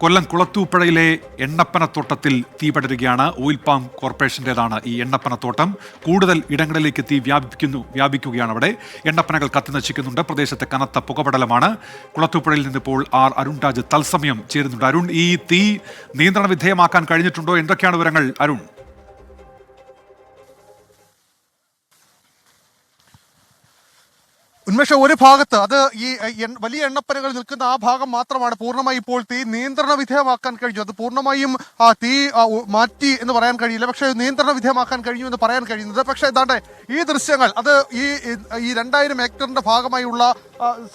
കൊല്ലം കുളത്തൂപ്പുഴയിലെ എണ്ണപ്പനത്തോട്ടത്തിൽ തീ പടരുകയാണ്. Oil palm കോർപ്പറേഷന്റെതാണ് ഈ എണ്ണപ്പനത്തോട്ടം. കൂടുതൽ ഇടങ്ങളിലേക്ക് തീ വ്യാപിക്കുന്നു വ്യാപിക്കുകയാണ് അവിടെ. എണ്ണപ്പനകൾ കത്തിനശിക്കുന്നുണ്ട് പ്രദേശത്തെ കനത്ത പുകപടലമാണ്. കുളത്തൂപ്പുഴയിൽ നിന്നിപ്പോൾ ആർ അരുൺ രാജ് തത്സമയം ചേരുന്നുണ്ട്. അരുൺ ഈ തീ നിയന്ത്രണ വിധേയമാക്കാൻ കഴിഞ്ഞിട്ടുണ്ടോ? എന്തൊക്കെയാണ് വിവരങ്ങൾ? അരുൺ. ഉന്മേഷ ഒരു ഭാഗത്ത് അത് ഈ വലിയ എണ്ണപ്പനകൾ നിൽക്കുന്ന ആ ഭാഗം മാത്രമാണ് പൂർണമായി ഇപ്പോൾ തീ നിയന്ത്രണ വിധേയമാക്കാൻ കഴിഞ്ഞു. അത് പൂർണമായും ആ, തീ മാറ്റി എന്ന് പറയാൻ കഴിയില്ല. പക്ഷെ നിയന്ത്രണ വിധേയമാക്കാൻ കഴിഞ്ഞു എന്ന് പറയാൻ കഴിയുന്നത്. പക്ഷെ ഏതാണ്ട് ഈ ദൃശ്യങ്ങൾ അത് ഈ ഈ രണ്ടായിരം ഹെക്ടറിന്റെ ഭാഗമായുള്ള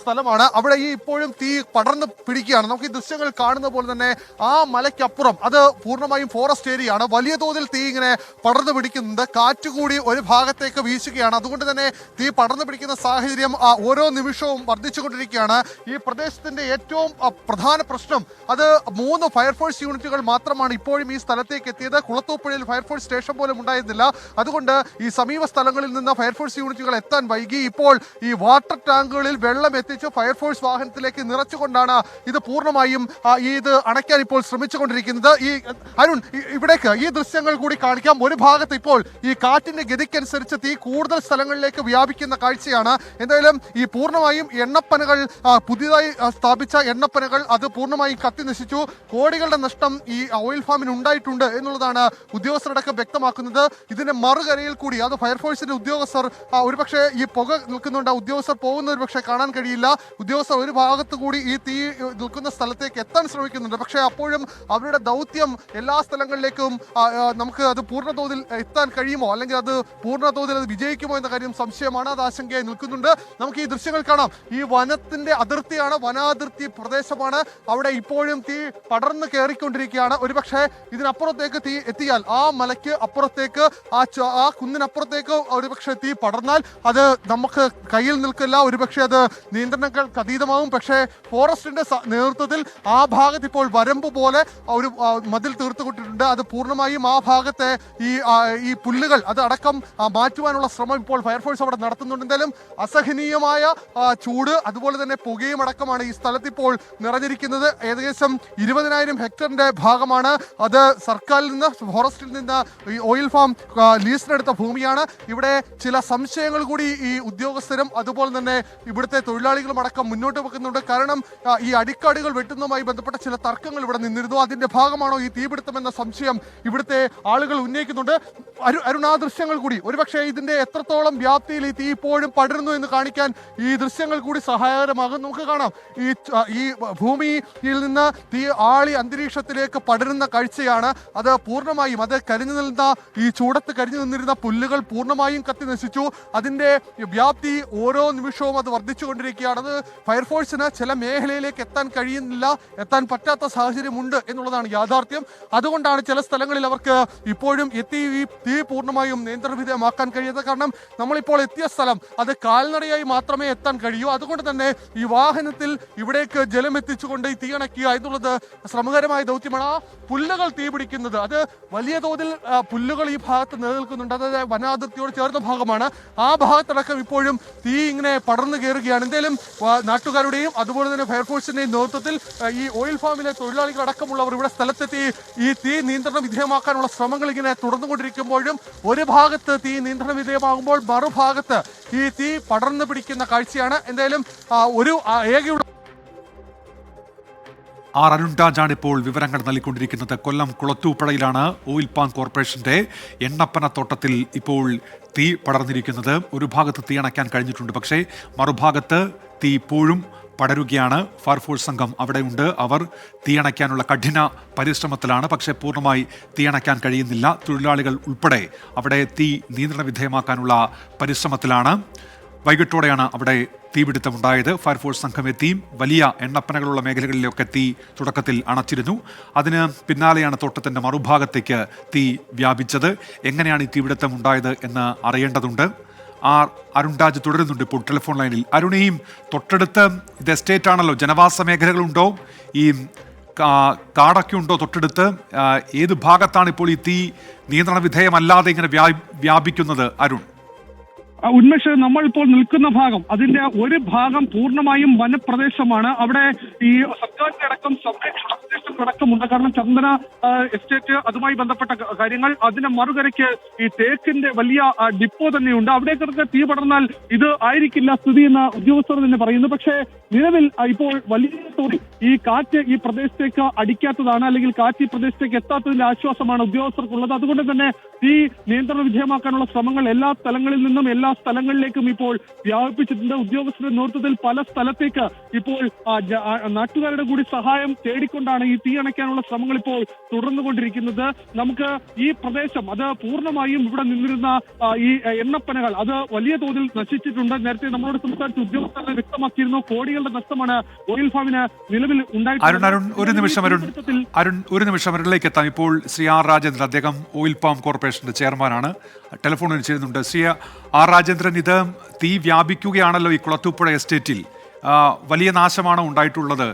സ്ഥലമാണ്. അവിടെ ഈ ഇപ്പോഴും തീ പടർന്ന് പിടിക്കുകയാണ്. നമുക്ക് ഈ ദൃശ്യങ്ങൾ കാണുന്ന പോലെ തന്നെ ആ മലയ്ക്കപ്പുറം അത് പൂർണമായും ഫോറസ്റ്റ് ഏരിയ ആണ്. വലിയ തോതിൽ തീ ഇങ്ങനെ പടർന്നു പിടിക്കുന്നുണ്ട്. കാറ്റുകൂടി ഒരു ഭാഗത്തേക്ക് വീശുകയാണ്. അതുകൊണ്ട് തന്നെ തീ പടർന്നു പിടിക്കുന്ന സാഹചര്യം ഓരോ നിമിഷവും വർദ്ധിച്ചുകൊണ്ടിരിക്കുകയാണ്. ഈ പ്രദേശത്തിന്റെ ഏറ്റവും പ്രധാന പ്രശ്നം അത് മൂന്ന് ഫയർഫോഴ്സ് യൂണിറ്റുകൾ മാത്രമാണ് ഇപ്പോഴും ഈ സ്ഥലത്തേക്ക് എത്തിയത്. കുളത്തൂപ്പുഴയിൽ ഫയർഫോഴ്സ് സ്റ്റേഷൻ പോലും ഉണ്ടായിരുന്നില്ല. അതുകൊണ്ട് ഈ സമീപ സ്ഥലങ്ങളിൽ നിന്ന് ഫയർഫോഴ്സ് യൂണിറ്റുകൾ എത്താൻ വൈകി. ഇപ്പോൾ ഈ വാട്ടർ ടാങ്കുകളിൽ വെള്ളം എത്തിച്ച് ഫയർഫോഴ്സ് വാഹനത്തിലേക്ക് നിറച്ചുകൊണ്ടാണ് ഇത് പൂർണമായും ഈ ഇത് അണയ്ക്കാൻ ഇപ്പോൾ ശ്രമിച്ചുകൊണ്ടിരിക്കുന്നത്. ഈ അരുൺ ഇവിടേക്ക് ഈ ദൃശ്യങ്ങൾ കൂടി കാണിക്കാം. ഒരു ഭാഗത്ത് ഇപ്പോൾ ഈ കാറ്റിന്റെ ഗതിക്കനുസരിച്ച് തീ കൂടുതൽ സ്ഥലങ്ങളിലേക്ക് വ്യാപിക്കുന്ന കാഴ്ചയാണ്. എന്തായാലും ഈ പൂർണമായും എണ്ണപ്പനകൾ പുതിയതായി സ്ഥാപിച്ച എണ്ണപ്പനകൾ അത് പൂർണമായും കത്തി നശിച്ചു. കോടികളുടെ നഷ്ടം ഈ ഓയിൽ ഫാമിന് ഉണ്ടായിട്ടുണ്ട് എന്നുള്ളതാണ് ഉദ്യോഗസ്ഥരടക്കം വ്യക്തമാക്കുന്നത്. ഇതിന്റെ മറുകരയിൽ കൂടി അത് ഫയർഫോഴ്സിന്റെ ഉദ്യോഗസ്ഥർ ഒരുപക്ഷെ ഈ പുക നിൽക്കുന്നുണ്ട്. ഉദ്യോഗസ്ഥർ പോകുന്ന ഒരു ഒരുപക്ഷെ കാണാൻ കഴിയില്ല. ഉദ്യോഗസ്ഥർ ഒരു ഭാഗത്ത് കൂടി ഈ തീ നിൽക്കുന്ന സ്ഥലത്തേക്ക് എത്താൻ ശ്രമിക്കുന്നുണ്ട്. പക്ഷെ അപ്പോഴും അവരുടെ ദൗത്യം എല്ലാ സ്ഥലങ്ങളിലേക്കും നമുക്ക് അത് പൂർണതോതിൽ എത്താൻ കഴിയുമോ? അല്ലെങ്കിൽ അത് പൂർണതോതിൽ അത് വിജയിക്കുമോ എന്ന കാര്യം സംശയമാണ്. അത് ആശങ്കയായി നിൽക്കുന്നുണ്ട്. നമുക്ക് ഈ ദൃശ്യങ്ങൾ കാണാം. ഈ വനത്തിന്റെ അതിർത്തിയാണ് വനാതിർത്തി പ്രദേശമാണ്. അവിടെ ഇപ്പോഴും തീ പടർന്നു കയറിക്കൊണ്ടിരിക്കുകയാണ്. ഒരുപക്ഷെ ഇതിനപ്പുറത്തേക്ക് തീ എത്തിയാൽ ആ മലയ്ക്ക് അപ്പുറത്തേക്ക് ആ ആ കുന്നിനപ്പുറത്തേക്ക് ഒരുപക്ഷെ തീ പടർന്നാൽ അത് നമുക്ക് കയ്യിൽ നിൽക്കില്ല. ഒരുപക്ഷെ അത് നിയന്ത്രണങ്ങൾക്ക് അതീതമാകും പക്ഷേ ഫോറസ്റ്റിന്റെ നേതൃത്വത്തിൽ ആ ഭാഗത്ത് ഇപ്പോൾ വരമ്പ് പോലെ ഒരു മതിൽ തീർത്തുകൊണ്ടിട്ടുണ്ട് അത് പൂർണമായും ആ ഭാഗത്തെ ഈ ഈ പുല്ലുകൾ അത് അടക്കം മാറ്റുവാനുള്ള ശ്രമം ഇപ്പോൾ ഫയർഫോഴ്സ് അവിടെ നടത്തുന്നുണ്ടെങ്കിലും എന്തായാലും അസഹനീയമായ ചൂട് അതുപോലെ തന്നെ പുകയും അടക്കമാണ് ഈ സ്ഥലത്ത് ഇപ്പോൾ നിറഞ്ഞിരിക്കുന്നത്. ഏകദേശം ഇരുപതിനായിരം ഹെക്ടറിന്റെ ഭാഗമാണ്. അത് സർക്കാരിൽ നിന്ന് ഫോറസ്റ്റിൽ നിന്ന് ഈ ഓയിൽ ഫാം ലീസിനെടുത്ത ഭൂമിയാണ്. ഇവിടെ ചില സംശയങ്ങൾ കൂടി ഈ ഉദ്യോഗസ്ഥരും അതുപോലെ തന്നെ ഇവിടുത്തെ തൊഴിലാളികളും അടക്കം മുന്നോട്ട് വെക്കുന്നുണ്ട്. കാരണം ഈ അടിക്കാടുകൾ വെട്ടുന്നതുമായി ബന്ധപ്പെട്ട ചില തർക്കങ്ങൾ ഇവിടെ നിന്നിരുന്നു. അതിന്റെ ഭാഗമാണോ ഈ തീപിടുത്തം എന്ന സംശയം ഇവിടുത്തെ ആളുകൾ ഉന്നയിക്കുന്നുണ്ട്. അരു അരുൺ ആ ദൃശ്യങ്ങൾ കൂടി. ഒരുപക്ഷെ ഇതിന്റെ എത്രത്തോളം വ്യാപ്തിയിൽ ഈ തീ ഇപ്പോഴും പടരുന്നു എന്ന് കാണിക്കാൻ ഈ ദൃശ്യങ്ങൾ കൂടി സഹായകരമാകും. നമുക്ക് കാണാം. ഈ ഈ ഭൂമിയിൽ നിന്ന് തീ ആളി അന്തരീക്ഷത്തിലേക്ക് പടരുന്ന കാഴ്ചയാണ്. അത് പൂർണമായും അത് കരിഞ്ഞു നിന്ന ഈ ചൂടത്ത് കരിഞ്ഞു നിന്നിരുന്ന പുല്ലുകൾ പൂർണമായും കത്തി നശിച്ചു. അതിന്റെ വ്യാപ്തി ഓരോ നിമിഷവും അത് വർദ്ധിച്ചുകൊണ്ടിരിക്കുകയാണ്. അത് ഫയർഫോഴ്സിന് ചില മേഖലയിലേക്ക് എത്താൻ കഴിയുന്നില്ല എത്താൻ പറ്റാത്ത സാഹചര്യമുണ്ട് എന്നുള്ളതാണ് യാഥാർത്ഥ്യം. അതുകൊണ്ടാണ് ചില സ്ഥലങ്ങളിൽ അവർക്ക് ഇപ്പോഴും എത്തി ഈ തീ പൂർണമായും നിയന്ത്രണവിധേയമാക്കാൻ കഴിയാത്തത്. കാരണം നമ്മളിപ്പോൾ എത്തിയ സ്ഥലം അത് കാൽനടയായി മാത്രമേ എത്താൻ കഴിയൂ. അതുകൊണ്ട് തന്നെ ഈ വാഹനത്തിൽ ഇവിടേക്ക് ജലം എത്തിച്ചുകൊണ്ട് ഈ തീയണക്കുക എന്നുള്ളത് ശ്രമകരമായ ദൗത്യമാണ്. ആ പുല്ലുകൾ തീ പിടിക്കുന്നത് അത് വലിയ തോതിൽ പുല്ലുകൾ ഈ ഭാഗത്ത് നിലനിൽക്കുന്നുണ്ട്. അതായത് വനാതിർത്തിയോട് ചേർന്ന ഭാഗമാണ്. ആ ഭാഗത്തടക്കം ഇപ്പോഴും തീ ഇങ്ങനെ പടർന്നു കയറുകയാണ്. എന്തേലും നാട്ടുകാരുടെയും അതുപോലെ തന്നെ ഫയർഫോഴ്സിന്റെയും നേതൃത്വത്തിൽ ഈ ഓയിൽ ഫാമിലെ തൊഴിലാളികൾ അടക്കമുള്ളവർ ഇവിടെ സ്ഥലത്തെത്തി ഈ തീ നിയന്ത്രണ വിധേയമാക്കാനുള്ള ശ്രമങ്ങൾ ഇങ്ങനെ തുടർന്നുകൊണ്ടിരിക്കുമ്പോഴും ഒരു ഭാഗത്ത് തീ നിയന്ത്രണ വിധേയമാകുമ്പോൾ മറുഭാഗത്ത് ഈ തീ പടർന്നു പിടിക്കുന്ന കാഴ്ചയാണ്. എന്തായാലും ഒരു ഏകയുള്ള ആർ അരുൺരാജാണ് ഇപ്പോൾ വിവരങ്ങൾ നൽകിക്കൊണ്ടിരിക്കുന്നത്. കൊല്ലം കുളത്തൂപ്പുഴയിലാണ് ഓയിൽ പാം കോർപ്പറേഷന്റെ എണ്ണപ്പനത്തോട്ടത്തിൽ ഇപ്പോൾ തീ പടർന്നിരിക്കുന്നത്. ഒരു ഭാഗത്ത് തീ അണയ്ക്കാൻ കഴിഞ്ഞിട്ടുണ്ട്. പക്ഷേ മറുഭാഗത്ത് തീ ഇപ്പോഴും പടരുകയാണ്. ഫയർഫോഴ്സ് സംഘം അവിടെയുണ്ട്. അവർ തീയണയ്ക്കാനുള്ള കഠിന പരിശ്രമത്തിലാണ്. പക്ഷേ പൂർണമായി തീയണയ്ക്കാൻ കഴിയുന്നില്ല. തൊഴിലാളികൾ ഉൾപ്പെടെ അവിടെ തീ നിയന്ത്രണ വിധേയമാക്കാനുള്ള പരിശ്രമത്തിലാണ്. വൈകിട്ടോടെയാണ് അവിടെ തീപിടുത്തമുണ്ടായത്. ഫയർഫോഴ്സ് സംഘം എത്തിയും വലിയ എണ്ണപ്പനകളുള്ള മേഖലകളിലൊക്കെ തീ തുടക്കത്തിൽ അണച്ചിരുന്നു. അതിന് പിന്നാലെയാണ് തോട്ടത്തിന്റെ മറുഭാഗത്തേക്ക് തീ വ്യാപിച്ചത്. എങ്ങനെയാണ് ഈ തീപിടുത്തം ഉണ്ടായത് എന്ന് അറിയേണ്ടതുണ്ട്. ആർ അരുൺരാജ് തുടരുന്നുണ്ട് ഇപ്പോൾ ടെലിഫോൺ ലൈനിൽ. അരുണയും തൊട്ടടുത്ത് ഇത് എസ്റ്റേറ്റ് ആണല്ലോ ജനവാസ മേഖലകളുണ്ടോ? ഈ കാടൊക്കെ ഉണ്ടോ തൊട്ടടുത്ത്? ഏത് ഭാഗത്താണ് ഇപ്പോൾ ഈ തീ നിയന്ത്രണ വിധേയമല്ലാതെ ഇങ്ങനെ വ്യാ- വ്യാപിക്കുന്നത്? അരുൺ. ഉന്മേഷ് നമ്മൾ ഇപ്പോൾ നിൽക്കുന്ന ഭാഗം അതിന്റെ ഒരു ഭാഗം പൂർണമായും വനപ്രദേശമാണ്. അവിടെ ഈ സർക്കാരിന്റെ അടക്കം സംരക്ഷണ അടക്കമുണ്ട്. കാരണം ചന്ദന എസ്റ്റേറ്റ് അതുമായി ബന്ധപ്പെട്ട കാര്യങ്ങൾ. അതിന്റെ മറുകരയ്ക്ക് ഈ തേക്കിന്റെ വലിയ ഡിപ്പോ തന്നെയുണ്ട്. അവിടേക്കൊക്കെ തീ പടർന്നാൽ ഇത് ആയിരിക്കില്ല സ്ഥിതി എന്ന് ഉദ്യോഗസ്ഥർ തന്നെ പറയുന്നു. പക്ഷേ നിലവിൽ ഇപ്പോൾ വലിയ തോതിൽ ഈ കാറ്റ് ഈ പ്രദേശത്തേക്ക് അടിക്കാത്തതാണ് അല്ലെങ്കിൽ കാറ്റ് ഈ പ്രദേശത്തേക്ക് എത്താത്തതിന്റെ ആശ്വാസമാണ് ഉദ്യോഗസ്ഥർക്കുള്ളത്. അതുകൊണ്ട് തന്നെ തീ നിയന്ത്രണ വിധേയമാക്കാനുള്ള ശ്രമങ്ങൾ എല്ലാ സ്ഥലങ്ങളിൽ നിന്നും എല്ലാ സ്ഥലങ്ങളിലേക്കും ഇപ്പോൾ വ്യാപിപ്പിച്ചിട്ടുണ്ട്. ഉദ്യോഗസ്ഥരുടെ നേതൃത്വത്തിൽ പല സ്ഥലത്തേക്ക് ഇപ്പോൾ നാട്ടുകാരുടെ കൂടി സഹായം തേടിക്കൊണ്ടാണ് ഈ തീ അണയ്ക്കാനുള്ള ശ്രമങ്ങൾ ഇപ്പോൾ തുടർന്നുകൊണ്ടിരിക്കുന്നത്. നമുക്ക് ഈ പ്രദേശം അത് പൂർണമായും ഇവിടെ നിന്നിരുന്ന ഈ എണ്ണപ്പനകൾ അത് വലിയ തോതിൽ നശിച്ചിട്ടുണ്ട്. നേരത്തെ നമ്മളോട് സംസാരിച്ച ഉദ്യോഗസ്ഥരെ വ്യക്തമാക്കിയിരുന്നു. കോടികളുടെ നഷ്ടമാണ് ഓയിൽ ഫാമിന് നിലവിൽ അരുൺ ഒരു നിമിഷം അരുൺ. ഉണ്ടായിട്ടുള്ളത് അരുൺ ഒരു നിമിഷം അരുണിലേക്ക് എത്താം. ഇപ്പോൾ ശ്രീ ആർ രാജേന്ദ്രൻ അദ്ദേഹം ഓയിൽ പാം കോർപ്പറേഷന്റെ ചെയർമാനാണ്. ടെലിഫോണിൽ വിളിച്ചിരുന്നുണ്ട്. ശ്രീ ആർ രാജേന്ദ്രൻ ഇത് തീ വ്യാപിക്കുകയാണല്ലോ ഈ കുളത്തൂപ്പുഴ എസ്റ്റേറ്റിൽ. വലിയ നാശമാണ് ഉണ്ടായിട്ടുള്ളത്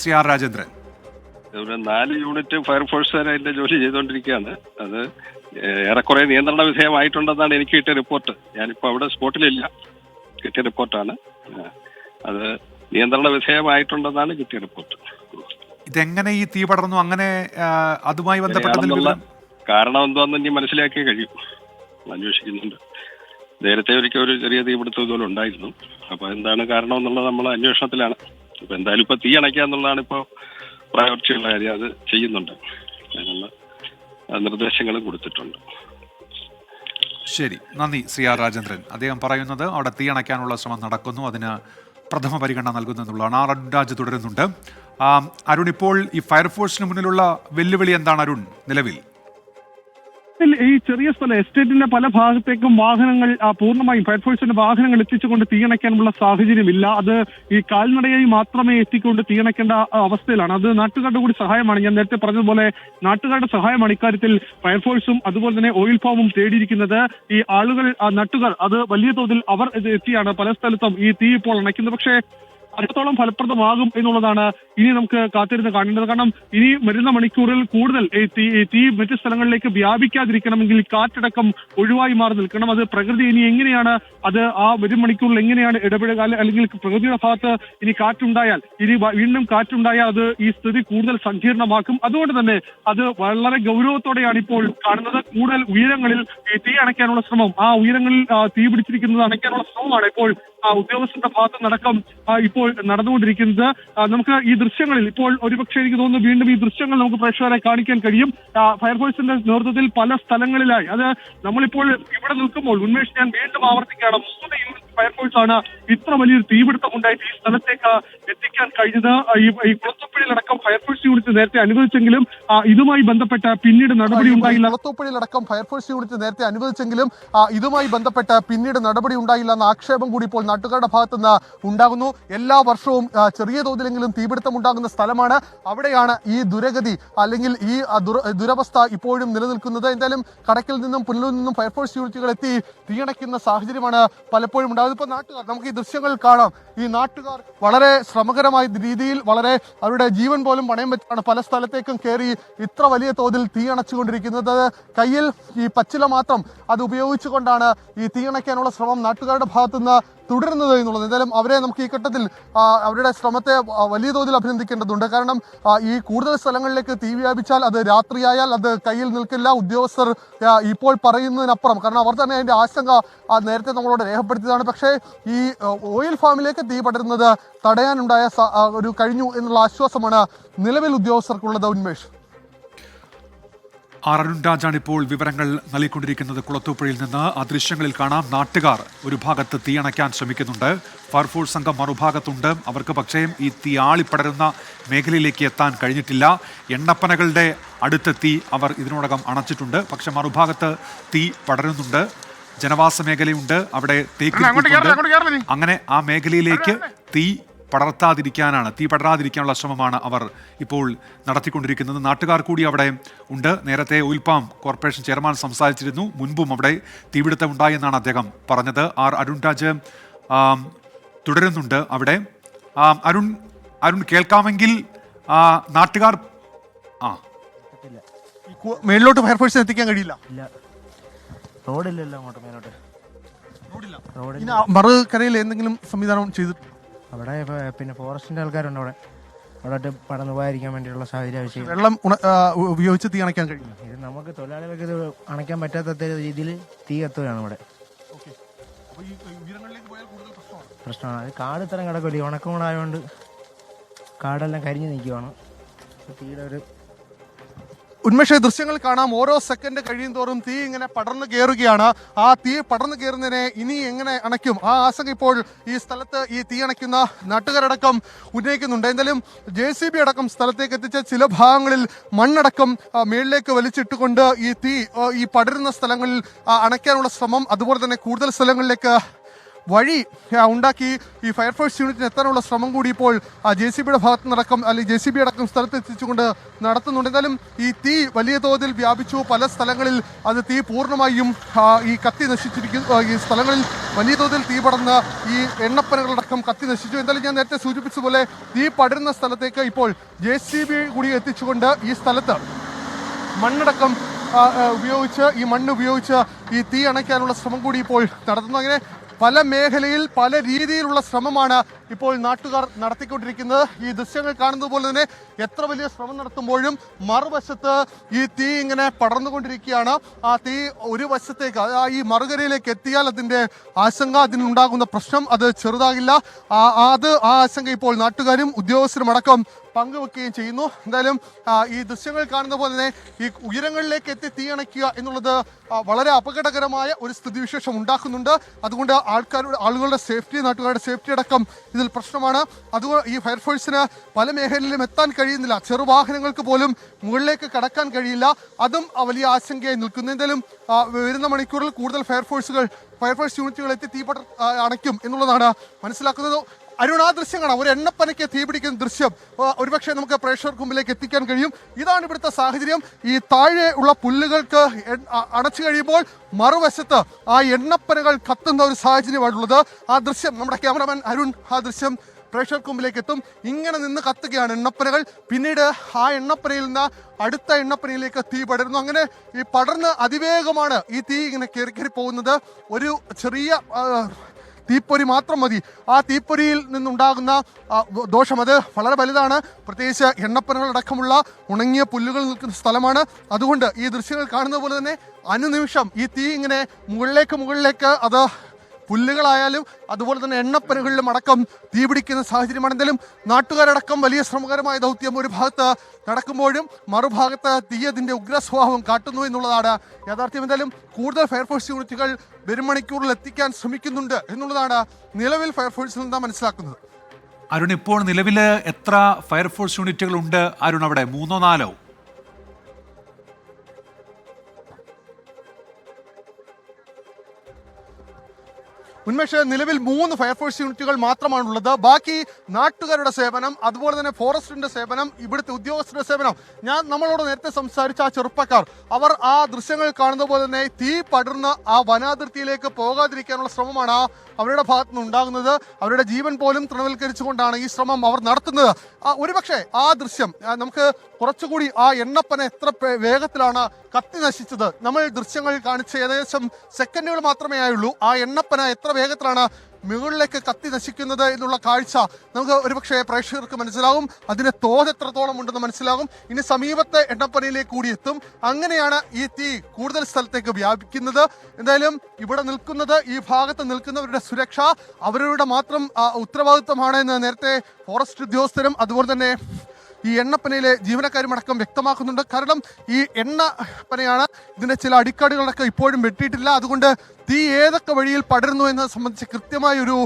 ശ്രീ ആർ രാജേന്ദ്രൻ? നാല് യൂണിറ്റ് ഫയർഫോഴ്സുകാർ അതിന്റെ ജോലി ചെയ്തുകൊണ്ടിരിക്കുകയാണ്. അത് ഏറെക്കുറെ നിയന്ത്രണ വിധേയമായിട്ടുണ്ടെന്നാണ് എനിക്ക് കിട്ടിയ റിപ്പോർട്ട്. ഞാനിപ്പോൾ അവിടെ സ്പോട്ടിലില്ല. കിട്ടിയ റിപ്പോർട്ടാണ്. അത് നിയന്ത്രണ വിധേയമായിട്ടുണ്ടെന്നാണ് കിട്ടിയ റിപ്പോർട്ട്. ഇതെങ്ങനെ ഈ തീ പടർന്നു? അങ്ങനെ അതുമായി ബന്ധപ്പെട്ടതിനുള്ള കാരണം എന്താണെന്ന് ഇനി മനസ്സിലാക്കിയേ കഴിയും. അന്വേഷിക്കുന്നുണ്ട്. നേരത്തെ ഒരിക്കൽ ഒരു ചെറിയ തീപിടുത്തം ഇതുപോലെ ഉണ്ടായിരുന്നു. അപ്പൊ എന്താണ് കാരണം എന്നുള്ളത് നമ്മൾ അന്വേഷണത്തിലാണ്. അപ്പൊ എന്തായാലും ഇപ്പൊ തീ അണയ്ക്കുക എന്നുള്ളതാണ് ഇപ്പോൾ പ്രായോറിറ്റിയുള്ള കാര്യം. അത് ചെയ്യുന്നുണ്ട്. അതിനുള്ള ആ, നിർദ്ദേശങ്ങളും കൊടുത്തിട്ടുണ്ട്. ശരി. നന്ദി സി ആർ രാജേന്ദ്രൻ. അദ്ദേഹം പറയുന്നത് അവിടെ തീ അണയ്ക്കാനുള്ള ശ്രമം നടക്കുന്നു. അതിന് പ്രഥമ പരിഗണന നൽകുന്നു എന്നുള്ളതാണ്. ആർ അരുൺരാജ് തുടരുന്നുണ്ട്. ആ, അരുൺ ഇപ്പോൾ ഈ ഫയർഫോഴ്സിന് മുന്നിലുള്ള വെല്ലുവിളി എന്താണ് അരുൺ നിലവിൽ? ഈ ചെറിയ സ്ഥലം എസ്റ്റേറ്റിന്റെ പല ഭാഗത്തേക്കും വാഹനങ്ങൾ പൂർണമായും ഫയർഫോഴ്സിന്റെ വാഹനങ്ങൾ എത്തിച്ചുകൊണ്ട് തീയണയ്ക്കാനുള്ള സാഹചര്യമില്ല. അത് ഈ കാൽനടയായി മാത്രമേ എത്തിക്കൊണ്ട് തീയണയ്ക്കേണ്ട അവസ്ഥയിലാണ്. അത് നാട്ടുകാരുടെ കൂടി സഹായമാണ്. ഞാൻ നേരത്തെ പറഞ്ഞതുപോലെ നാട്ടുകാരുടെ സഹായമാണ് ഇക്കാര്യത്തിൽ ഫയർഫോഴ്സും അതുപോലെ തന്നെ ഓയിൽ ഫാമും തേടിയിരിക്കുന്നത്. ഈ ആളുകൾ നാട്ടുകാർ അത് വലിയ തോതിൽ അവർ എത്തിയാണ്. പല സ്ഥലത്തും ഈ തീ ഇപ്പോൾ അണയ്ക്കുന്നത്. പക്ഷേ അത്രത്തോളം ഫലപ്രദമാകും എന്നുള്ളതാണ് ഇനി നമുക്ക് കാത്തിരുന്ന് കാണേണ്ടത്. കാരണം ഇനി വരുന്ന മണിക്കൂറിൽ കൂടുതൽ തീ മറ്റു സ്ഥലങ്ങളിലേക്ക് വ്യാപിക്കാതിരിക്കണമെങ്കിൽ കാറ്റടക്കം ഒഴിവായി മാറി നിൽക്കണം. അത് പ്രകൃതി ഇനി എങ്ങനെയാണ് അത് ആ വരും മണിക്കൂറിൽ എങ്ങനെയാണ് ഇടപെടുക? അല്ലെങ്കിൽ പ്രകൃതിയുടെ ഭാഗത്ത് ഇനി കാറ്റുണ്ടായാൽ ഇനി വീണ്ടും കാറ്റുണ്ടായാൽ അത് ഈ സ്ഥിതി കൂടുതൽ സങ്കീർണമാക്കും. അതുകൊണ്ട് തന്നെ അത് വളരെ ഗൗരവത്തോടെയാണ് ഇപ്പോൾ കാണുന്നത്. കൂടുതൽ ഉയരങ്ങളിൽ തീ അണയ്ക്കാനുള്ള ശ്രമം ആ ഉയരങ്ങളിൽ തീ പിടിച്ചിരിക്കുന്നത് അണയ്ക്കാനുള്ള ശ്രമമാണ് ഇപ്പോൾ ഉദ്യോഗസ്ഥരുടെ ഭാഗത്ത് നടക്കം ഇപ്പോൾ നടന്നുകൊണ്ടിരിക്കുന്നത്. നമുക്ക് ഈ ദൃശ്യങ്ങളിൽ ഇപ്പോൾ ഒരുപക്ഷെ എനിക്ക് തോന്നുന്നു വീണ്ടും ഈ ദൃശ്യങ്ങൾ നമുക്ക് പ്രേക്ഷകരെ കാണിക്കാൻ കഴിയും. ഫയർഫോഴ്സിന്റെ നേതൃത്വത്തിൽ പല സ്ഥലങ്ങളിലായി. അത് നമ്മളിപ്പോൾ ഇവിടെ നിൽക്കുമ്പോൾ ഉന്മേഷ് ഞാൻ വീണ്ടും ആവർത്തിക്കുകയാണ്. മൂന്ന് യൂണിറ്റ് ഫയർഫോഴ്സ് ആണ് ഇത്ര വലിയൊരു തീപിടുത്തം ഉണ്ടായിട്ട് ഈ സ്ഥലത്തേക്ക് എത്തിക്കാൻ കഴിഞ്ഞത് ഈ കുളത്തുപ്പുഴയിലടക്കം ഫയർഫോഴ്സ് യൂണിറ്റ് നേരത്തെ അനുവദിച്ചെങ്കിലും ഇതുമായി ബന്ധപ്പെട്ട പിന്നീട് നടപടി ഉണ്ടായില്ല. കുളത്തൂപ്പുഴയിലടക്കം ഫയർഫോഴ്സ് യൂണിറ്റ് നേരത്തെ അനുവദിച്ചെങ്കിലും ഇതുമായി ബന്ധപ്പെട്ട പിന്നീട് നടപടി ഉണ്ടായില്ല എന്ന ആക്ഷേപം കൂടി ഇപ്പോൾ നാട്ടുകാരുടെ ഭാഗത്തുനിന്ന് ഉണ്ടാകുന്നു. എല്ലാ വർഷവും ചെറിയ തോതിലെങ്കിലും തീപിടുത്തം ഉണ്ടാകുന്ന സ്ഥലമാണ്. അവിടെയാണ് ഈ ദുരഗതി അല്ലെങ്കിൽ ഈ ദുരവസ്ഥ ഇപ്പോഴും നിലനിൽക്കുന്നത്. എന്തായാലും കടക്കിൽ നിന്നും പുനലൂരിൽ നിന്നും ഫയർഫോഴ്സ് യൂണിറ്റുകൾ എത്തി തീയണയ്ക്കുന്ന സാഹചര്യമാണ് പലപ്പോഴും ഉണ്ടാകുന്നത്. ഇപ്പോൾ നാട്ടുകാർ നമുക്ക് ഈ ദൃശ്യങ്ങൾ കാണാം. ഈ നാട്ടുകാർ വളരെ ശ്രമകരമായ രീതിയിൽ വളരെ അവരുടെ ജീവൻ പോലും പണയം വെച്ചാണ് പല സ്ഥലത്തേക്കും കയറി ഇത്ര വലിയ തോതിൽ തീ അണച്ചുകൊണ്ടിരിക്കുന്നത്. കയ്യിൽ ഈ പച്ചില മാത്രം അത് ഉപയോഗിച്ചുകൊണ്ടാണ് ഈ തീ അണയ്ക്കാനുള്ള ശ്രമം നാട്ടുകാരുടെ ഭാഗത്തുനിന്ന് തുടരുന്നത് എന്നുള്ളത്. എന്തായാലും അവരെ നമുക്ക് ഈ ഘട്ടത്തിൽ അവരുടെ ശ്രമത്തെ വലിയ തോതിൽ അഭിനന്ദിക്കേണ്ടതുണ്ട്. കാരണം ഈ കൂടുതൽ സ്ഥലങ്ങളിലേക്ക് തീ വ്യാപിച്ചാൽ അത് രാത്രിയായാൽ അത് കയ്യിൽ നിൽക്കില്ല. ഉദ്യോഗസ്ഥർ ഇപ്പോൾ പറയുന്നതിനപ്പുറം കാരണം അവർ തന്നെ അതിന്റെ ആശങ്ക നേരത്തെ നമ്മളോട് രേഖപ്പെടുത്തിയതാണ്. പക്ഷേ ഈ ഓയിൽ ഫാമിലേക്ക് തീ പടരുന്നത് തടയാനുണ്ടായ ഒരു കഴിഞ്ഞു എന്നുള്ള ആശ്വാസമാണ് നിലവിൽ ഉദ്യോഗസ്ഥർക്കുള്ളത് ഉന്മേഷ്. ആർ അരുൺ രാജാണ് ഇപ്പോൾ വിവരങ്ങൾ നൽകിക്കൊണ്ടിരിക്കുന്നത്. കുളത്തൂപ്പുഴയിൽ നിന്ന് അദൃശ്യങ്ങളിൽ ദൃശ്യങ്ങളിൽ കാണാം നാട്ടുകാർ ഒരു ഭാഗത്ത് തീയണയ്ക്കാൻ ശ്രമിക്കുന്നുണ്ട്. ഫയർഫോഴ്സ് സംഘം മറുഭാഗത്തുണ്ട്. അവർക്ക് പക്ഷേ ഈ തീ ആളിപ്പടരുന്ന മേഖലയിലേക്ക് എത്താൻ കഴിഞ്ഞിട്ടില്ല. എണ്ണപ്പനകളുടെ അടുത്തെത്തി അവർ ഇതിനോടകം അണച്ചിട്ടുണ്ട്. പക്ഷെ മറുഭാഗത്ത് തീ പടരുന്നുണ്ട്. ജനവാസ മേഖലയുണ്ട്. അവിടെ തേക്ക്. അങ്ങനെ ആ മേഖലയിലേക്ക് തീ പടർത്താതിരിക്കാനാണ് തീ പടരാതിരിക്കാനുള്ള ശ്രമമാണ് അവർ ഇപ്പോൾ നടത്തിക്കൊണ്ടിരിക്കുന്നത്. നാട്ടുകാർ കൂടി അവിടെ ഉണ്ട്. നേരത്തെ ഉൽപാം കോർപ്പറേഷൻ ചെയർമാൻ സംസാരിച്ചിരുന്നു. മുൻപും അവിടെ തീപിടുത്തം ഉണ്ടായെന്നാണ് അദ്ദേഹം പറഞ്ഞത്. ആർ അരുൺ രാജ് തുടരുന്നുണ്ട് അവിടെ. ആം, അരുൺ അരുൺ കേൾക്കാമെങ്കിൽ ആ, നാട്ടുകാർ ആ. മേളിലോട്ട് ഫയർഫോഴ്സിന് എത്തിക്കാൻ കഴിയില്ല. ഇല്ല. റോഡില്ലല്ലോ അങ്ങോട്ട് മേലോട്ട്. മറുകരയിൽ എന്തെങ്കിലും സംവിധാനം ചെയ്തിട്ടുണ്ട്? അവിടെ പിന്നെ ഫോറസ്റ്റിന്റെ ആൾക്കാരുണ്ട് അവിടെ. അവിടെ പടന്നു പോകാതിരിക്കാൻ വേണ്ടിയുള്ള സാഹചര്യം ആവശ്യം വെള്ളം ഉപയോഗിച്ച് തീ അണയ്ക്കാൻ കഴിയും ഇത് നമുക്ക് തൊഴിലാളികൾക്ക് ഇത് അണയ്ക്കാൻ പറ്റാത്ത രീതിയിൽ തീ കത്തുകയാണ് ഇവിടെ. പ്രശ്നമാണ്. അത് കാട് ഇത്തരം കിടക്കില്ല ഉണക്കമുണ്ടായതുകൊണ്ട് ഉണക്കം കൂടെ കാടെല്ലാം കരിഞ്ഞു നിൽക്കുവാണ്. തീയുടെ ഒരു ഉന്മേഷ ദൃശ്യങ്ങൾ കാണാം. ഓരോ സെക്കൻഡ് കഴിയും തോറും തീ ഇങ്ങനെ പടർന്നു കയറുകയാണ് ആ തീ പടർന്നു കയറുന്നതിനെ ഇനി എങ്ങനെ അണയ്ക്കും? ആ ആശങ്ക ഇപ്പോൾ ഈ സ്ഥലത്ത് ഈ തീ അണയ്ക്കുന്ന നാട്ടുകാരടക്കം ഉന്നയിക്കുന്നുണ്ട്. എന്തായാലും ജെ സി ബി അടക്കം സ്ഥലത്തേക്ക് എത്തിച്ച ചില ഭാഗങ്ങളിൽ മണ്ണടക്കം മേളിലേക്ക് വലിച്ചിട്ടുകൊണ്ട് ഈ തീ ഈ പടരുന്ന സ്ഥലങ്ങളിൽ അണയ്ക്കാനുള്ള ശ്രമം അതുപോലെ തന്നെ കൂടുതൽ സ്ഥലങ്ങളിലേക്ക് വഴി ഉണ്ടാക്കി ഈ ഫയർഫോഴ്സ് യൂണിറ്റിന് എത്താനുള്ള ശ്രമം കൂടി ഇപ്പോൾ ജെ സി ബിയുടെ ഭാഗത്ത് നടക്കും അല്ലെങ്കിൽ ജെ സി ബി അടക്കം സ്ഥലത്ത് എത്തിച്ചുകൊണ്ട് നടത്തുന്നുണ്ട്. എന്നാലും ഈ തീ വലിയ തോതിൽ വ്യാപിച്ചു. പല സ്ഥലങ്ങളിൽ അത് തീ പൂർണമായും ഈ കത്തി നശിച്ചിരിക്കുന്നു ഈ സ്ഥലങ്ങളിൽ വലിയ തോതിൽ തീ പടർന്ന് ഈ എണ്ണപ്പനകളടക്കം കത്തി നശിച്ചു. എന്തായാലും ഞാൻ നേരത്തെ സൂചിപ്പിച്ചതുപോലെ തീ പടരുന്ന സ്ഥലത്തേക്ക് ഇപ്പോൾ ജെ സി ബി കൂടി എത്തിച്ചുകൊണ്ട് ഈ സ്ഥലത്ത് മണ്ണടക്കം ഉപയോഗിച്ച് ഈ മണ്ണ് ഉപയോഗിച്ച് ഈ തീ അണയ്ക്കാനുള്ള ശ്രമം കൂടി ഇപ്പോൾ നടത്തുന്നു. അങ്ങനെ പല മേഖലയിൽ പല രീതിയിലുള്ള ശ്രമമാണ് ഇപ്പോൾ നാട്ടുകാർ നടത്തിക്കൊണ്ടിരിക്കുന്നത്. ഈ ദൃശ്യങ്ങൾ കാണുന്നത് പോലെ തന്നെ എത്ര വലിയ ശ്രമം നടത്തുമ്പോഴും മറുവശത്ത് ഈ തീ ഇങ്ങനെ പടർന്നുകൊണ്ടിരിക്കുകയാണ്. ആ തീ ഒരു വശത്തേക്ക് ഈ മറുകരയിലേക്ക് എത്തിയാൽ അതിന്റെ ആശങ്ക അതിനുണ്ടാകുന്ന പ്രശ്നം അത് ചെറുതാകില്ല. ആ അത് ആ ആശങ്ക ഇപ്പോൾ നാട്ടുകാരും ഉദ്യോഗസ്ഥരും അടക്കം പങ്കുവെക്കുകയും ചെയ്യുന്നു. എന്തായാലും ഈ ദൃശ്യങ്ങൾ കാണുന്ന പോലെ തന്നെ ഈ ഉയരങ്ങളിലേക്ക് എത്തി തീയണയ്ക്കുക എന്നുള്ളത് വളരെ അപകടകരമായ ഒരു സ്ഥിതിവിശേഷം ഉണ്ടാക്കുന്നുണ്ട്. അതുകൊണ്ട് ആൾക്കാരുടെ ആളുകളുടെ സേഫ്റ്റി നാട്ടുകാരുടെ സേഫ്റ്റി അടക്കം ഇതിൽ പ്രശ്നമാണ്. അതുകൊണ്ട് ഈ ഫയർഫോഴ്സിന് പല മേഖലയിലും എത്താൻ കഴിയുന്നില്ല. ചെറുവാഹനങ്ങൾക്ക് പോലും മുകളിലേക്ക് കടക്കാൻ കഴിയില്ല. അതും വലിയ ആശങ്കയായി നിൽക്കുന്നു. എന്തായാലും വരുന്ന മണിക്കൂറിൽ കൂടുതൽ ഫയർഫോഴ്സുകൾ ഫയർഫോഴ്സ് യൂണിറ്റുകൾ എത്തി തീ അണയ്ക്കും എന്നുള്ളതാണ് മനസ്സിലാക്കുന്നത്. അരുൺ ആ ദൃശ്യം കാണാം ഒരു എണ്ണപ്പനയ്ക്ക് തീ പിടിക്കുന്ന ദൃശ്യം. ഒരുപക്ഷെ നമുക്ക് പ്രേക്ഷകർക്ക് മുമ്പിലേക്ക് എത്തിക്കാൻ കഴിയും. ഇതാണ് ഇവിടുത്തെ സാഹചര്യം. ഈ താഴെ ഉള്ള പുല്ലുകൾക്ക് അടച്ചു കഴിയുമ്പോൾ മറുവശത്ത് ആ എണ്ണപ്പനകൾ കത്തുന്ന ഒരു സാഹചര്യമാണുള്ളത് ആ ദൃശ്യം നമ്മുടെ ക്യാമറമാൻ അരുൺ ആ ദൃശ്യം പ്രേക്ഷകർക്ക് മുമ്പിലേക്ക് എത്തും. ഇങ്ങനെ നിന്ന് കത്തുകയാണ് എണ്ണപ്പനകൾ. പിന്നീട് ആ എണ്ണപ്പനയിൽ നിന്ന് അടുത്ത എണ്ണപ്പനയിലേക്ക് തീ പടരുന്നു. അങ്ങനെ ഈ പടർന്ന് അതിവേഗമാണ് ഈ തീ ഇങ്ങനെ കയറി കയറി പോകുന്നത്. ഒരു ചെറിയ തീപ്പൊരി മാത്രം മതി. ആ തീപ്പൊരിയിൽ നിന്നുണ്ടാകുന്ന ദോഷം അത് വളരെ വലുതാണ്. പ്രത്യേകിച്ച് എണ്ണപ്പനകളടക്കമുള്ള ഉണങ്ങിയ പുല്ലുകൾ നിൽക്കുന്ന സ്ഥലമാണ്. അതുകൊണ്ട് ഈ ദൃശ്യങ്ങൾ കാണുന്ന പോലെ തന്നെ അനുനിമിഷം ഈ തീ ഇങ്ങനെ മുകളിലേക്ക് മുകളിലേക്ക് അത് പുല്ലുകളായാലും അതുപോലെ തന്നെ എണ്ണപ്പനകളിലും അടക്കം തീപിടിക്കുന്ന സാഹചര്യമാണ് എന്തായാലും നാട്ടുകാരടക്കം വലിയ ശ്രമകരമായ ദൗത്യം ഒരു ഭാഗത്ത് നടക്കുമ്പോഴും മറുഭാഗത്ത് തീയതിന്റെ ഉഗ്രസ്വഭാവം കാട്ടുന്നു എന്നുള്ളതാണ്. യാഥാർത്ഥ്യം എന്തായാലും കൂടുതൽ ഫയർഫോഴ്സ് യൂണിറ്റുകൾ വരും മണിക്കൂറിൽ എത്തിക്കാൻ ശ്രമിക്കുന്നുണ്ട് എന്നുള്ളതാണ് നിലവിൽ ഫയർഫോഴ്സിൽ നിന്ന് മനസ്സിലാക്കുന്നത്. അരുൺ ഇപ്പോൾ നിലവിൽ എത്ര ഫയർഫോഴ്സ് യൂണിറ്റുകൾ ഉണ്ട്? അരുൺ അവിടെ മൂന്നോ നാലോ? ഉന്മേഷ് നിലവിൽ മൂന്ന് ഫയർഫോഴ്സ് യൂണിറ്റുകൾ മാത്രമാണുള്ളത്. ബാക്കി നാട്ടുകാരുടെ സേവനം അതുപോലെ തന്നെ ഫോറസ്റ്റിന്റെ സേവനം ഇവിടുത്തെ ഉദ്യോഗസ്ഥരുടെ സേവനം. ഞാൻ നമ്മളോട് നേരത്തെ സംസാരിച്ച ആ ചെറുപ്പക്കാർ അവർ ആ ദൃശ്യങ്ങൾ കാണുന്ന പോലെ തന്നെ തീ പടർന്ന് ആ വനാതിർത്തിയിലേക്ക് പോകാതിരിക്കാനുള്ള ശ്രമമാണ് അവരുടെ ഭാഗത്തു നിന്ന് ഉണ്ടാകുന്നത്. അവരുടെ ജീവൻ പോലും തൃണവൽക്കരിച്ചുകൊണ്ടാണ് ഈ ശ്രമം അവർ നടത്തുന്നത്. ഒരുപക്ഷെ ആ ദൃശ്യം നമുക്ക് കുറച്ചുകൂടി ആ എണ്ണപ്പന എത്ര വേഗത്തിലാണ് കത്തി നശിച്ചത്. നമ്മൾ ദൃശ്യങ്ങൾ കാണിച്ച ഏകദേശം സെക്കൻഡുകൾ മാത്രമേ ആയുള്ളൂ. ആ എണ്ണപ്പന എത്ര വേഗത്തിലാണ് മുകളിലേക്ക് കത്തി നശിക്കുന്നത് എന്നുള്ള കാഴ്ച നമുക്ക് ഒരുപക്ഷെ പ്രേക്ഷകർക്ക് മനസ്സിലാകും അതിന്റെ തോത് എത്രത്തോളം ഉണ്ടെന്ന് മനസ്സിലാകും. ഇനി സമീപത്തെ എണ്ണപ്പനയിലേക്ക് കൂടി എത്തും. അങ്ങനെയാണ് ഈ തീ കൂടുതൽ സ്ഥലത്തേക്ക് വ്യാപിക്കുന്നത്. എന്തായാലും ഇവിടെ നിൽക്കുന്നത് ഈ ഭാഗത്ത് നിൽക്കുന്നവരുടെ സുരക്ഷ അവരുടെ മാത്രം ഉത്തരവാദിത്വമാണ് എന്ന് നേരത്തെ ഫോറസ്റ്റ് ഉദ്യോഗസ്ഥരും അതുപോലെ തന്നെ ഈ എണ്ണപ്പനയിലെ ജീവനക്കാരും അടക്കം വ്യക്തമാക്കുന്നുണ്ട്. കാരണം ഈ എണ്ണപ്പനയാണ് ഇതിന്റെ ചില അടിക്കാടുകളൊക്കെ ഇപ്പോഴും വെട്ടിയിട്ടില്ല. അതുകൊണ്ട് തീ ഏതൊക്കെ വഴിയിൽ പടരുന്നു എന്നത് സംബന്ധിച്ച് കൃത്യമായ ഒരു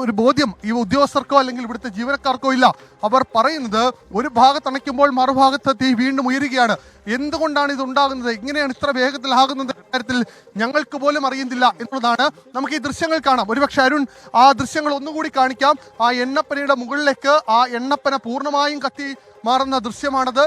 ഒരു ബോധ്യം ഈ ഉദ്യോഗസ്ഥർക്കോ അല്ലെങ്കിൽ ഇവിടുത്തെ ജീവനക്കാർക്കോ ഇല്ല. അവർ പറയുന്നത് ഒരു ഭാഗത്ത് അണയ്ക്കുമ്പോൾ മറുഭാഗത്ത് തീ വീണ്ടും ഉയരുകയാണ്. എന്തുകൊണ്ടാണ് ഇത് ഉണ്ടാകുന്നത്? എങ്ങനെയാണ് ഇത്ര വേഗത്തിൽ ആകുന്നത്? കാര്യത്തിൽ ഞങ്ങൾക്ക് പോലും അറിയുന്നില്ല എന്നുള്ളതാണ് നമുക്ക് ഈ ദൃശ്യങ്ങൾ കാണാം. ഒരുപക്ഷെ അരുൺ ആ ദൃശ്യങ്ങൾ ഒന്നുകൂടി കാണിക്കാം. ആ എണ്ണപ്പനയുടെ മുകളിലേക്ക് ആ എണ്ണപ്പന പൂർണമായും കത്തി മാറുന്ന ദൃശ്യമാണത്.